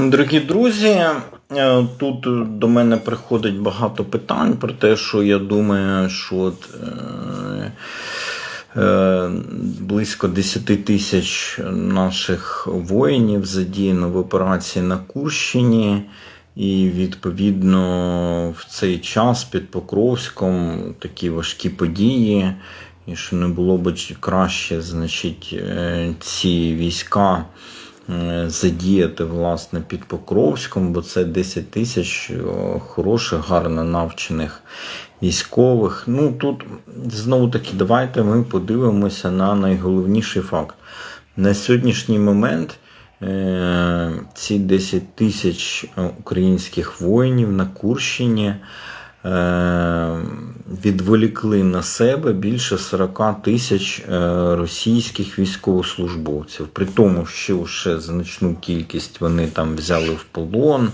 Дорогі друзі, е, тут до мене приходить багато питань про те, що я думаю, що от, е, е, близько 10 тисяч наших воїнів задіяно в операції на Курщині. І відповідно в цей час під Покровськом такі важкі події, і що не було б краще, значить, е, ці війська задіяти власне під Покровськом, бо це 10 тисяч е, хороших, гарно навчених військових. Ну тут знову таки, давайте ми подивимося на найголовніший факт. На сьогоднішній момент. Е, ці 10 тисяч е, українських воїнів на Курщині е, відволікли на себе більше 40 тисяч російських військовослужбовців. При тому, що ще значну кількість вони там взяли в полон.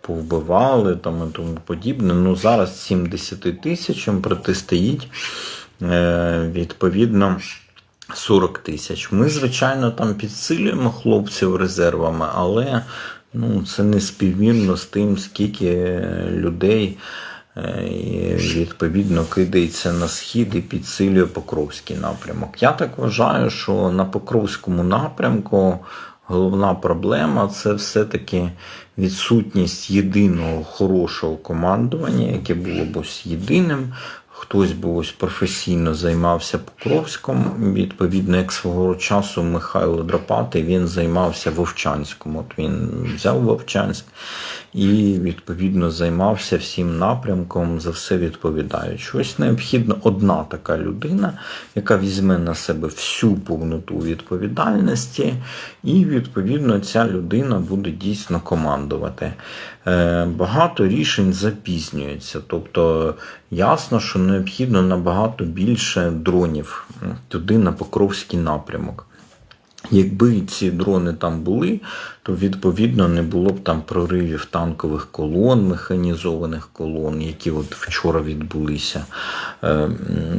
Повбивали там і тому подібне. Ну зараз 70 тисячам протистоїть відповідно. 40 тисяч. Ми, звичайно, там підсилюємо хлопців резервами, але ну, це не співмірно з тим, скільки людей е, відповідно кидається на схід і підсилює Покровський напрямок. Я так вважаю, що на Покровському напрямку головна проблема це все-таки відсутність єдиного хорошого командування, яке було б ось єдиним. Хтось би ось професійно займався Покровськом. Відповідно, як свого часу Михайло Драпатий він займався Вовчанськом. От він взяв Вовчанськ і відповідно займався всім напрямком, за все відповідаючи. Ось необхідна одна така людина, яка візьме на себе всю повноту відповідальності, і відповідно ця людина буде дійсно командувати. Е, багато рішень запізнюється. Тобто ясно, що необхідно набагато більше дронів туди на Покровський напрямок. Якби ці дрони там були, то відповідно не було б там проривів танкових колон, механізованих колон, які от вчора відбулися. Е,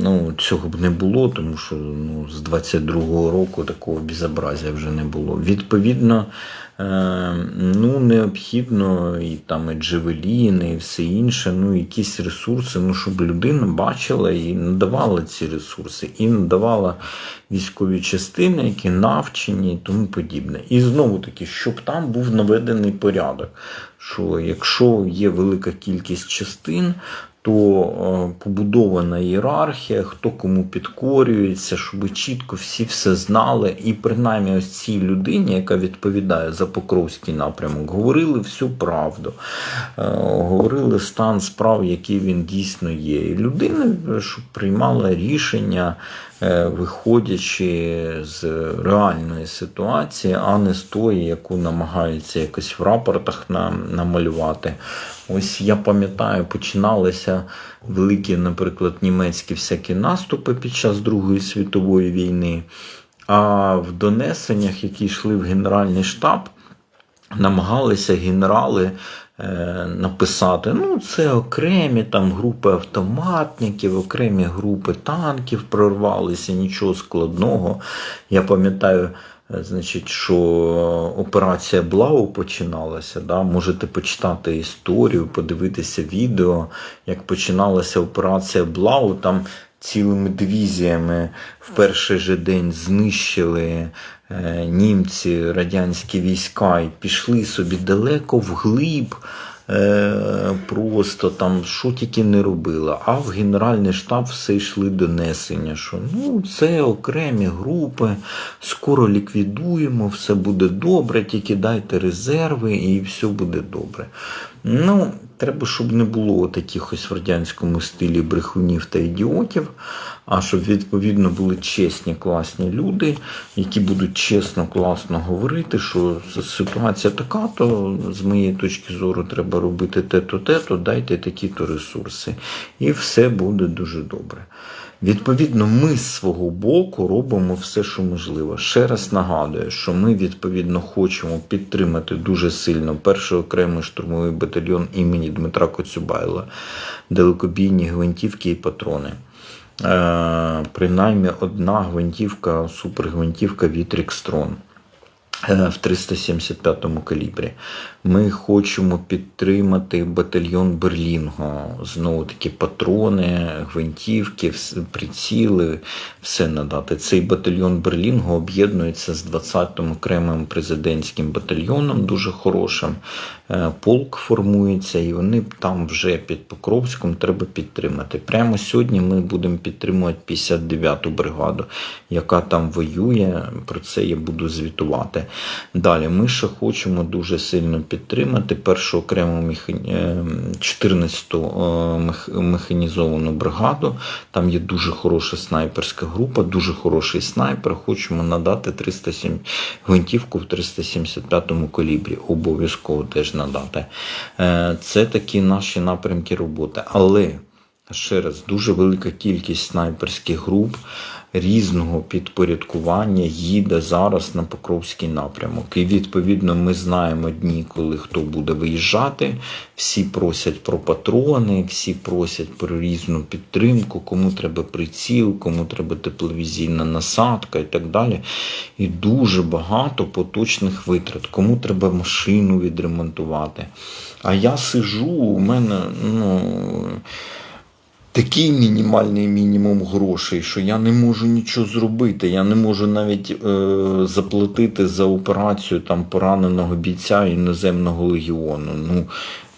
ну, Цього б не було, тому що ну, з 22-го року такого безобразія вже не було. Відповідно, е, ну, необхідно і там і джевеліни, і все інше, ну, якісь ресурси, ну, щоб людина бачила і надавала ці ресурси, і надавала військові частини, які навчені і тому подібне. І знову таки, щоб там був наведений порядок. Що якщо є велика кількість частин, то е, побудована ієрархія, хто кому підкорюється, щоб чітко всі все знали. І принаймні ось цій людині, яка відповідає за Покровський напрямок, говорили всю правду, е, говорили стан справ, який він дійсно є. І людина щоб приймала рішення. Е, виходячи з реальної ситуації, а не з тої, яку намагаються якось в рапортах намалювати. Ось я пам'ятаю, починалися великі, наприклад, німецькі всякі наступи під час Другої світової війни. А в донесеннях, які йшли в Генеральний штаб, намагалися генерали написати. Ну, це окремі там групи автоматників, окремі групи танків прорвалися, нічого складного. Я пам'ятаю, е, значить, що операція Блау починалася. Да? Можете почитати історію, подивитися відео, як починалася операція Блау. Там цілими дивізіями в перший же день знищили Е, німці, радянські війська і пішли собі далеко вглиб. Е, просто там що тільки не робила. А в Генеральний штаб все йшли донесення, що ну це окремі групи, скоро ліквідуємо, все буде добре, тільки дайте резерви і все буде добре. Ну, Треба, щоб не було таких ось в радянському стилі брехунів та ідіотів, а щоб відповідно були чесні, класні люди, які будуть чесно, класно говорити, що ситуація така, то з моєї точки зору треба робити те-то, те-то, дайте такі-то ресурси. І все буде дуже добре. Відповідно, ми з свого боку робимо все, що можливо. Ще раз нагадую, що ми відповідно хочемо підтримати дуже сильно перший окремий штурмовий батальйон імені Дмитра Коцюбайла, далекобійні гвинтівки і патрони. Е, Принаймні одна гвинтівка, супергвинтівка від Рікстрон. е, в 375-му калібрі. Ми хочемо підтримати батальйон Берлінго. Знову таки патрони, гвинтівки, приціли, все надати. Цей батальйон Берлінго об'єднується з 20-м окремим президентським батальйоном, дуже хорошим. Е, Полк формується, і вони там вже під Покровськом треба підтримати. Прямо сьогодні ми будемо підтримувати 59-ту бригаду, яка там воює. Про це я буду звітувати. Далі ми ще хочемо дуже сильно підтримати першу окрему механі... е, 14-ту е, механізовану бригаду. Там є дуже хороша снайперська група, дуже хороший снайпер. Хочемо надати 307 гвинтівку в 375-му калібрі. Обов'язково теж надати. Е, Це такі наші напрямки роботи. Але ще раз дуже велика кількість снайперських груп різного підпорядкування їде зараз на Покровський напрямок. І відповідно ми знаємо дні, коли хто буде виїжджати. Всі просять про патрони, всі просять про різну підтримку, кому треба приціл, кому треба тепловізійна насадка і так далі. І дуже багато поточних витрат, кому треба машину відремонтувати. А я сижу, у мене, ну такий мінімальний мінімум грошей, що я не можу нічого зробити. Я не можу навіть е, заплатити за операцію там пораненого бійця іноземного легіону. Ну,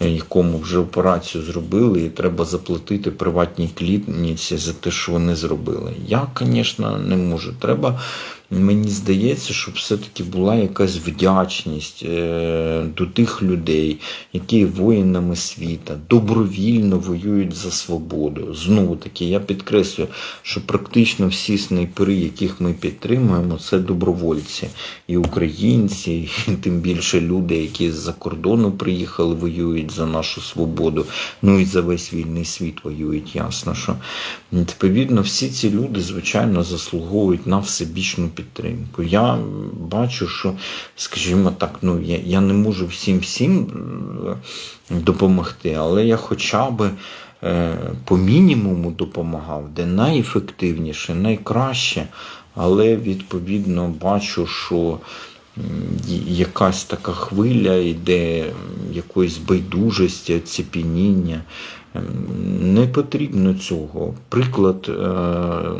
якому вже операцію зробили, і треба заплатити приватній клініці за те, що вони зробили. Я, звісно, не можу. Треба. Мені здається, що все-таки була якась вдячність е, до тих людей, які воїнами світа, добровільно воюють за свободу. Знову таки, я підкреслюю, що практично всі снайпери, яких ми підтримуємо, це добровольці і українці, і тим більше люди, які з-за кордону приїхали, воюють за нашу свободу. Ну і за весь вільний світ воюють. Ясно, що відповідно всі ці люди, звичайно, заслуговують на всебічну підтримку. Я бачу, що, скажімо так, ну я, я не можу всім всім е, допомогти, але я хоча би е, по мінімуму допомагав, де найефективніше, найкраще, але відповідно бачу, що якась така хвиля йде якоїсь байдужості, оцепініння. Ем, Не потрібно цього. Приклад е,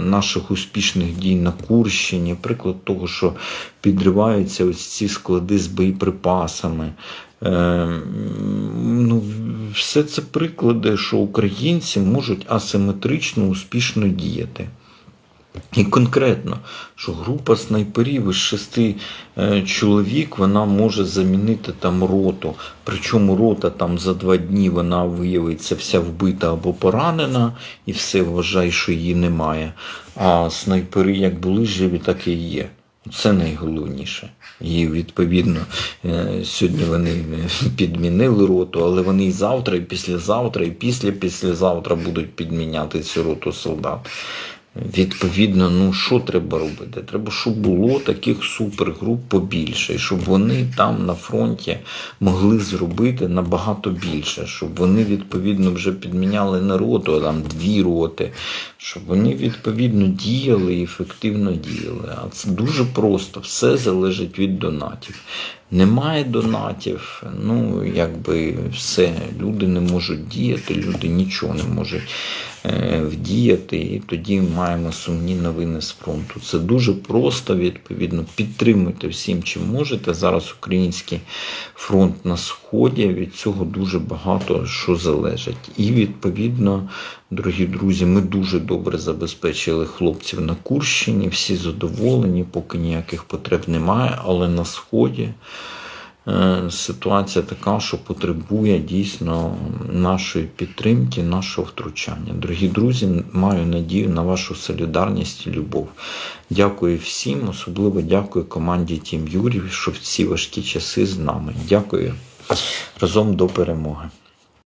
наших успішних дій на Курщині, приклад того, що підриваються ось ці склади з боєприпасами. Е, ну, все це приклади, що українці можуть асиметрично успішно діяти. І конкретно, що група снайперів із шести е, чоловік вона може замінити там роту. Причому рота там за два дні вона виявиться вся вбита або поранена, і все вважає, що її немає. А снайпери як були живі, так і є. Це найголовніше. І відповідно е, сьогодні вони е, підмінили роту, але вони і завтра, і післязавтра, і після післязавтра будуть підміняти цю роту солдат. Відповідно, ну що треба робити? Треба, щоб було таких супергруп побільше, щоб вони там на фронті могли зробити набагато більше, щоб вони відповідно вже підміняли не роту, там дві роти, щоб вони відповідно діяли і ефективно діяли. А це дуже просто, все залежить від донатів. Немає донатів, ну якби все, люди не можуть діяти, люди нічого не можуть е, вдіяти, і тоді маємо сумні новини з фронту. Це дуже просто, відповідно, підтримуйте всім, чим можете. Зараз український фронт на сході, від цього дуже багато що залежить. І відповідно, дорогі друзі, ми дуже добре забезпечили хлопців на Курщині, всі задоволені, поки ніяких потреб немає, але на сході. Е, Ситуація така, що потребує дійсно нашої підтримки, нашого втручання. Дорогі друзі, маю надію на вашу солідарність і любов. Дякую всім, особливо дякую команді Тім Юрів, що в ці важкі часи з нами. Дякую разом до перемоги.